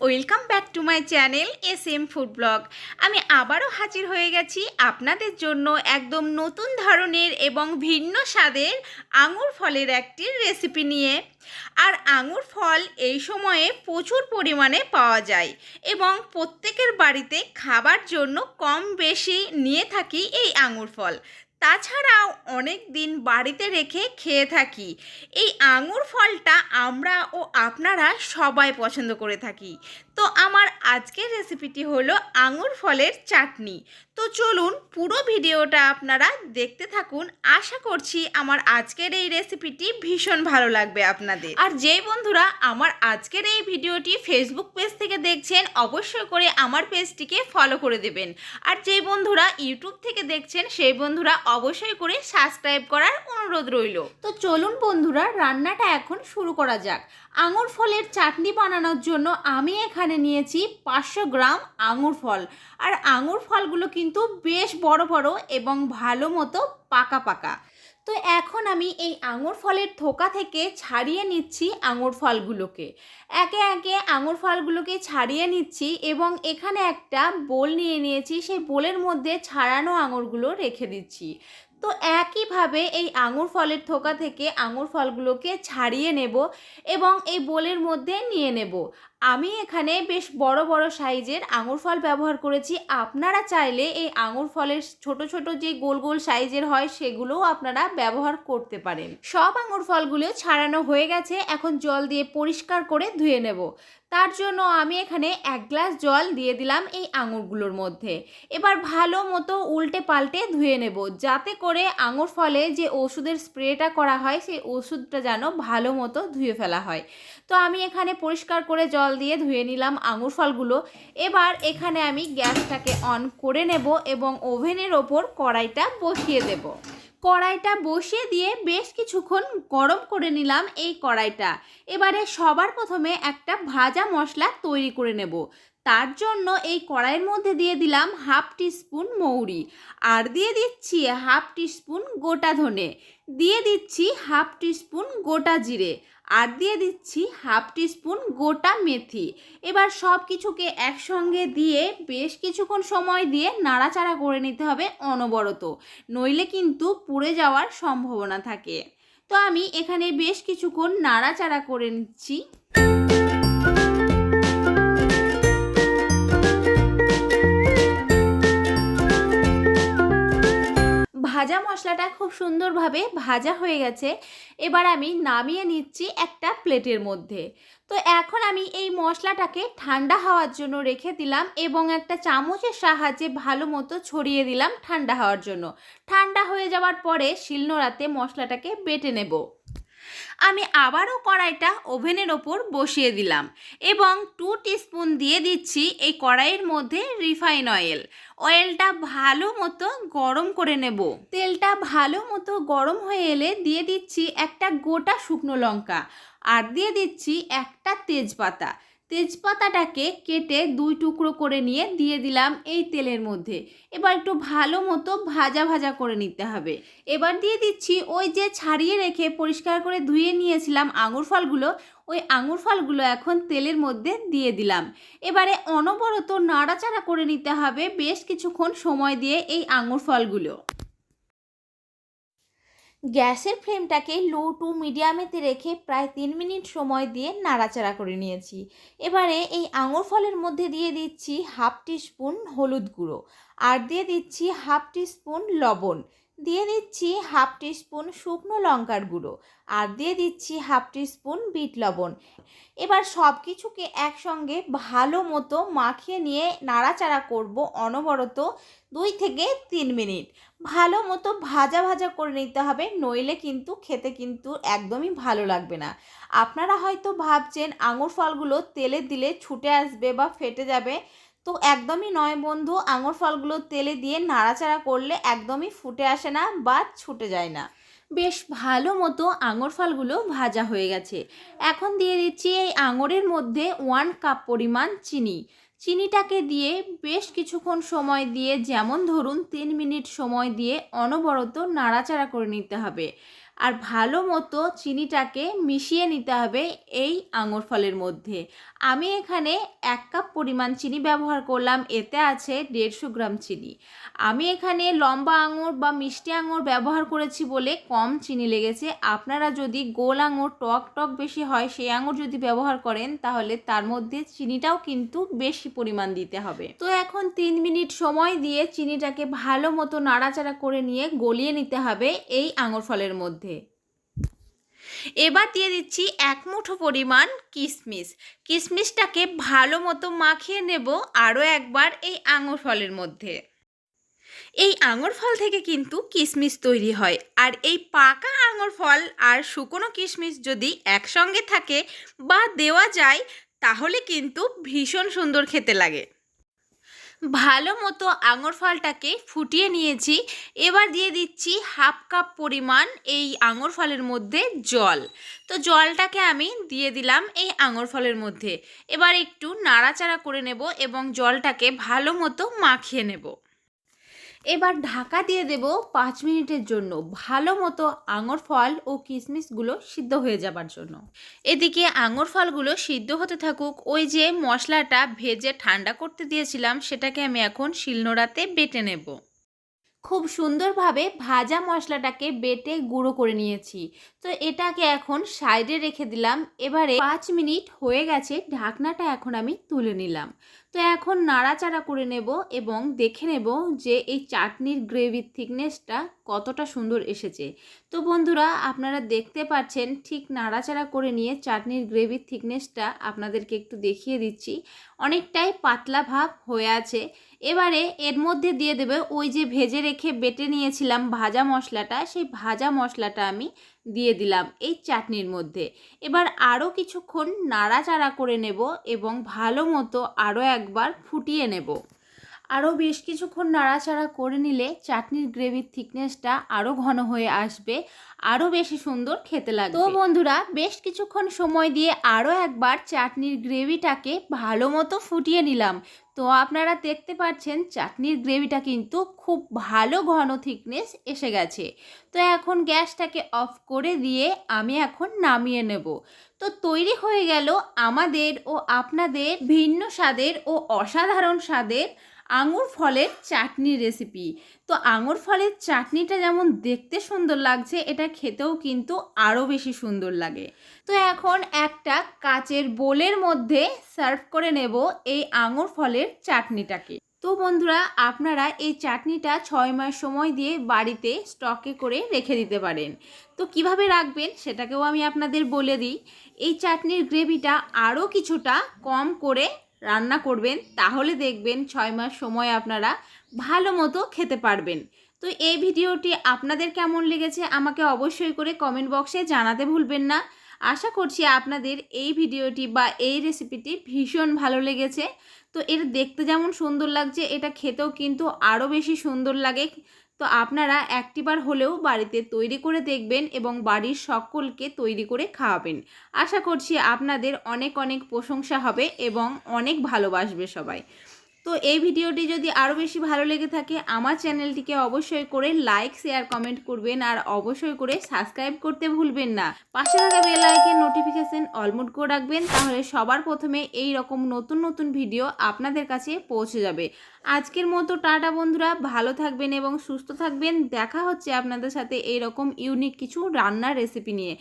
Welcome back to my channel S M food blog আমি আবারও হাজির হয়ে গেছি আপনাদের জন্য একদম নতুন ধরনের এবং ভিন্ন স্বাদের আঙুর ফলের একটি রেসিপি নিয়ে। আর আঙুর ফল এই সময়ে প্রচুর পরিমাণে পাওয়া যায় এবং প্রত্যেকের বাড়িতে খাবার জন্য কম বেশি নিয়ে থাকি এই আঙুর ফল। তাছাড়াও অনেক দিন বাড়িতে রেখে খেয়ে থাকি। এই আঙুর ফলটা আমরা ও আপনারা সবাই পছন্দ করে থাকি। তো আমার আজকের রেসিপিটি হলো আঙুর ফলের চাটনি। তো চলুন পুরো ভিডিওটা আপনারা দেখতে থাকুন। আশা করছি আমার আজকের এই রেসিপিটি ভীষণ ভালো লাগবে আপনাদের। আর যেই বন্ধুরা আমার আজকের এই ভিডিওটি ফেসবুক পেজ থেকে দেখছেন, অবশ্যই করে আমার পেজটিকে ফলো করে দেবেন। আর যেই বন্ধুরা ইউটিউব থেকে দেখছেন, সেই বন্ধুরা অবশ্যই করে সাবস্ক্রাইব করার অনুরোধ রইল। তো চলুন বন্ধুরা, রান্নাটা এখন শুরু করা যাক। আঙুর ফলের চাটনি বানানোর জন্য আমি এখানে নিয়েছি পাঁচশো গ্রাম আঙুর ফল। আর আঙুর ফলগুলো কিন্তু বেশ বড় বড় এবং ভালো মতো পাকা পাকা। তো এখন আমি এই আঙুর ফলের থোকা থেকে ছাড়িয়ে নিচ্ছি আঙুর ফলগুলোকে। একে একে আঙুর ফলগুলোকে ছাড়িয়ে নিচ্ছি এবং এখানে একটা বোল নিয়ে নিয়েছি, সেই বোলের মধ্যে ছাড়ানো আঙুরগুলো রেখে দিচ্ছি। তো একইভাবে এই আঙুর ফলের থোকা থেকে আঙুর ফলগুলোকে ছাড়িয়ে নেব এবং এই বোলের মধ্যে নিয়ে নেব। আমি এখানে বেশ বড় বড় সাইজের আঙুর ফল ব্যবহার করেছি। আপনারা চাইলে এই আঙুর ফলের ছোট ছোট যে গোল গোল সাইজের হয় সেগুলোও আপনারা ব্যবহার করতে পারেন। সব আঙুর ফলগুলো ছাড়ানো হয়ে গেছে। এখন জল দিয়ে পরিষ্কার করে ধুয়ে নেব। তার জন্য আমি এখানে এক গ্লাস জল দিয়ে দিলাম এই আঙুরগুলোর মধ্যে। এবার ভালো মতো উল্টে পাল্টে ধুয়ে নেব। যাতে করে আঙুর ফলে যে ওষুধের স্প্রেটা করা হয়, সেই ওষুধটা যেন ভালো মতো ধুয়ে ফেলা হয়। তো আমি এখানে পরিষ্কার করে জল দিয়ে ধুয়ে নিলাম আঙুর ফলগুলো। এবার এখানে আমি গ্যাসটাকে অন করে নেব এবং ওভেনের ওপর কড়াইটা বসিয়ে দেব। কড়াইটা বসিয়ে দিয়ে বেশ কিছুক্ষণ গরম করে নিলাম এই কড়াইটা। এবারে সবার প্রথমে একটা ভাজা মশলা তৈরি করে নেব। তার জন্য এই কড়াইয়ের মধ্যে দিয়ে দিলাম হাফ টিস্পুন মৌরি। আর দিয়ে দিচ্ছি হাফ টিস্পুন গোটা ধনে। দিয়ে দিচ্ছি হাফ টিস্পুন গোটা জিরে আর দিয়ে দিচ্ছি হাফ টিস্পুন গোটা মেথি। এবার সব কিছুকে একসঙ্গে দিয়ে বেশ কিছুক্ষণ সময় দিয়ে নাড়াচাড়া করে নিতে হবে অনবরত, নইলে কিন্তু পুড়ে যাওয়ার সম্ভাবনা থাকে। তো আমি এখানে বেশ কিছুক্ষণ নাড়াচাড়া করে নিচ্ছি। ভাজা মশলাটা খুব সুন্দরভাবে ভাজা হয়ে গেছে। এবার আমি নামিয়ে নিচ্ছি একটা প্লেটের মধ্যে। তো এখন আমি এই মশলাটাকে ঠান্ডা হওয়ার জন্য রেখে দিলাম এবং একটা চামচের সাহায্যে ভালো মতো ছড়িয়ে দিলাম ঠান্ডা হওয়ার জন্য। ঠান্ডা হয়ে যাওয়ার পরে শিলনোড়াতে মশলাটাকে বেটে নেব। আমি আবারও কড়াইটা ওভেনের ওপর বসিয়ে দিলাম এবং টু স্পুন দিয়ে দিচ্ছি এই কড়াইয়ের মধ্যে রিফাইন অয়েল অয়েলটা ভালো মতো গরম করে নেব। তেলটা ভালো মতো গরম হয়ে এলে দিয়ে দিচ্ছি একটা গোটা শুকনো লঙ্কা। আর দিয়ে দিচ্ছি একটা তেজপাতা। তেজপাতাটাকে কেটে দুই টুকরো করে নিয়ে দিয়ে দিলাম এই তেলের মধ্যে। এবার একটু ভালো মতো ভাজা ভাজা করে নিতে হবে। এবার দিয়ে দিচ্ছি ওই যে ছাড়িয়ে রেখে পরিষ্কার করে ধুয়ে নিয়েছিলাম আঙুর ফলগুলো, ওই আঙুর ফলগুলো এখন তেলের মধ্যে দিয়ে দিলাম। এবারে অনবরত নাড়াচাড়া করে নিতে হবে বেশ কিছুক্ষণ সময় দিয়ে এই আঙুর ফলগুলো। গ্যাসের ফ্লেমটাকে লো টু মিডিয়ামেতে রেখে প্রায় তিন মিনিট সময় দিয়ে নাড়াচাড়া করে নিয়েছি। এবারে এই আঙুর ফলের মধ্যে দিয়ে দিচ্ছি হাফ টিস্পুন হলুদ গুঁড়ো। আর দিয়ে দিচ্ছি হাফ টিস্পুন লবণ। দিয়ে দিচ্ছি হাফ টিস্পুন শুকনো লঙ্কার গুঁড়ো আর দিয়ে দিচ্ছি হাফ টিস্পুন বিট লবণ। এবার সব কিছুকে একসঙ্গে ভালো মতো মাখিয়ে নিয়ে নাড়াচাড়া করব অনবরত দুই থেকে তিন মিনিট। ভালো মতো ভাজা ভাজা করে নিতে হবে, নইলে কিন্তু খেতে কিন্তু একদমই ভালো লাগবে না। আপনারা হয়তো ভাবছেন আঙুর ফলগুলো তেলে দিলে ছুটে আসবে বা ফেটে যাবে তো একদমই নয় বন্ধু, আঙুর ফলগুলো তেলে দিয়ে নাড়াচাড়া করলে একদমই ফুটে আসে না বা ছুটে যায় না। বেশ ভালো মতো আঙুর ফলগুলো ভাজা হয়ে গেছে। এখন দিয়ে দিচ্ছি এই আঙুরের মধ্যে ওয়ান কাপ পরিমাণ চিনি। চিনিটাকে দিয়ে বেশ কিছুক্ষণ সময় দিয়ে, যেমন ধরুন তিন মিনিট সময় দিয়ে অনবরত নাড়াচাড়া করে নিতে হবে। আর ভালো মতো চিনিটাকে মিশিয়ে নিতে হবে এই আঙুর ফলের মধ্যে। আমি এখানে এক কাপ পরিমাণ চিনি ব্যবহার করলাম, এতে আছে দেড়শো গ্রাম চিনি। আমি এখানে লম্বা আঙুর বা মিষ্টি আঙুর ব্যবহার করেছি বলে কম চিনি লেগেছে। আপনারা যদি গোল আঙুর, টক টক বেশি হয়, সেই আঙুর যদি ব্যবহার করেন, তাহলে তার মধ্যে চিনিটাও কিন্তু বেশি পরিমাণ দিতে হবে। তো এখন তিন মিনিট সময় দিয়ে চিনিটাকে ভালো মতো নাড়াচাড়া করে নিয়ে গলিয়ে নিতে হবে এই আঙুর ফলের মধ্যে। এবার দিয়ে দিচ্ছি এক মুঠো পরিমাণ কিশমিশ কিশমিশটাকে ভালো মতো মাখিয়ে নেব আরও একবার এই আঙুর ফলের মধ্যে। এই আঙুর ফল থেকে কিন্তু কিশমিশ তৈরি হয়। আর এই পাকা আঙুর ফল আর শুকনো কিশমিশ যদি একসঙ্গে থাকে বা দেওয়া যায়, তাহলে কিন্তু ভীষণ সুন্দর খেতে লাগে। ভালো মতো আঙুর ফলটাকে ফুটিয়ে নিয়েছি। এবার দিয়ে দিচ্ছি হাফ কাপ পরিমাণ এই আঙুর ফলের মধ্যে জল। তো জলটাকে আমি দিয়ে দিলাম এই আঙুর ফলের মধ্যে। এবার একটু নাড়াচাড়া করে নেব এবং জলটাকে ভালো মতো মাখিয়ে নেব। এবার ঢাকা দিয়ে দেব পাঁচ মিনিটের জন্য ভালো মতো আঙুর ফল ও কিশমিশগুলো সিদ্ধ হয়ে যাবার জন্য। এদিকে আঙুর ফলগুলো সিদ্ধ হতে থাকুক, ওই যে মশলাটা ভেজে ঠান্ডা করতে দিয়েছিলাম, সেটাকে আমি এখন শিলনোড়াতে বেটে নেব। খুব সুন্দরভাবে ভাজা মশলাটাকে বেটে গুঁড়ো করে নিয়েছি। তো এটাকে এখন সাইডে রেখে দিলাম, এবারে পাঁচ মিনিট হয়ে গেছে, ঢাকনাটা এখন আমি তুলে নিলাম। তো এখন নাড়াচাড়া করে নেব এবং দেখে নেব যে এই চাটনির গ্রেভির থিকনেসটা কতটা সুন্দর এসেছে। তো বন্ধুরা, আপনারা দেখতে পাচ্ছেন ঠিক নাড়াচাড়া করে নিয়ে চাটনির গ্রেভির থিকনেসটা আপনাদেরকে একটু দেখিয়ে দিচ্ছি। অনেকটাই পাতলা ভাব হয়ে আছে। এবারে এর মধ্যে দিয়ে দেবে ওই যে ভেজে রেখে বেটে নিয়েছিলাম ভাজা মশলাটা, সেই ভাজা মশলাটা আমি দিয়ে দিলাম এই চাটনির মধ্যে। এবার আরও কিছুক্ষণ নাড়াচাড়া করে নেব এবং ভালো মতো আরও একবার ফুটিয়ে নেব। আরও বেশ কিছুক্ষণ নাড়াচাড়া করে নিলে চাটনির গ্রেভির থিকনেসটা আরও ঘন হয়ে আসবে, আরও বেশি সুন্দর খেতে লাগবে। তো বন্ধুরা, বেশ কিছুক্ষণ সময় দিয়ে আরও একবার চাটনির গ্রেভিটাকে ভালো মতো ফুটিয়ে নিলাম। তো আপনারা দেখতে পাচ্ছেন, চাটনির গ্রেভিটা কিন্তু খুব ভালো ঘন থিকনেস এসে গেছে। তো এখন গ্যাসটাকে অফ করে দিয়ে আমি এখন নামিয়ে নেব। তো তৈরি হয়ে গেল আমাদের ও আপনাদের ভিন্ন স্বাদের ও অসাধারণ স্বাদের আঙুর ফলের চাটনি রেসিপি তো আঙুর ফলের চাটনিটা যেমন দেখতে সুন্দর লাগছে, এটা খেতেও কিন্তু আরও বেশি সুন্দর লাগে। তো এখন একটা কাচের বোলের মধ্যে সার্ভ করে নেব এই আঙুর ফলের চাটনিটাকে। তো বন্ধুরা, আপনারা এই চাটনিটা ছয় মাস সময় দিয়ে বাড়িতে স্টকে করে রেখে দিতে পারেন। তো কীভাবে রাখবেন সেটাকেও আমি আপনাদের বলে দিই। এই চাটনির গ্রেভিটা আরও কিছুটা কম করে রান্না করবেন, তাহলে দেখবেন ছয় মাস সময় আপনারা ভালো মতো খেতে পারবেন। তো এই ভিডিওটি আপনাদের কেমন লেগেছে আমাকে অবশ্যই করে কমেন্ট বক্সে জানাতে ভুলবেন না। আশা করছি আপনাদের এই ভিডিওটি বা এই রেসিপিটি ভীষণ ভালো লেগেছে। তো এর দেখতে যেমন সুন্দর লাগছে, এটা খেতেও কিন্তু আরও বেশি সুন্দর লাগে। তো আপনারা একটিবার হলেও বাড়িতে তৈরি করে দেখবেন এবং বাড়ির সকলকে তৈরি করে খাওয়াবেন। আশা করছি আপনাদের অনেক অনেক প্রশংসা হবে এবং অনেক ভালোবাসবে সবাই। তো এই ভিডিওটি যদি আরও বেশি ভালো লেগে থাকে, আমার চ্যানেলটিকে অবশ্যই করে লাইক শেয়ার কমেন্ট করবেন আর অবশ্যই করে সাবস্ক্রাইব করতে ভুলবেন না। পাশে থাকা বেল নোটিফিকেশন অলমোড করে রাখবেন, তাহলে সবার প্রথমে এই রকম নতুন নতুন ভিডিও আপনাদের কাছে পৌঁছে যাবে। আজকের মতো টাটা বন্ধুরা, ভালো থাকবেন এবং সুস্থ থাকবেন। দেখা হচ্ছে আপনাদের সাথে এই রকম ইউনিক কিছু রান্নার রেসিপি নিয়ে।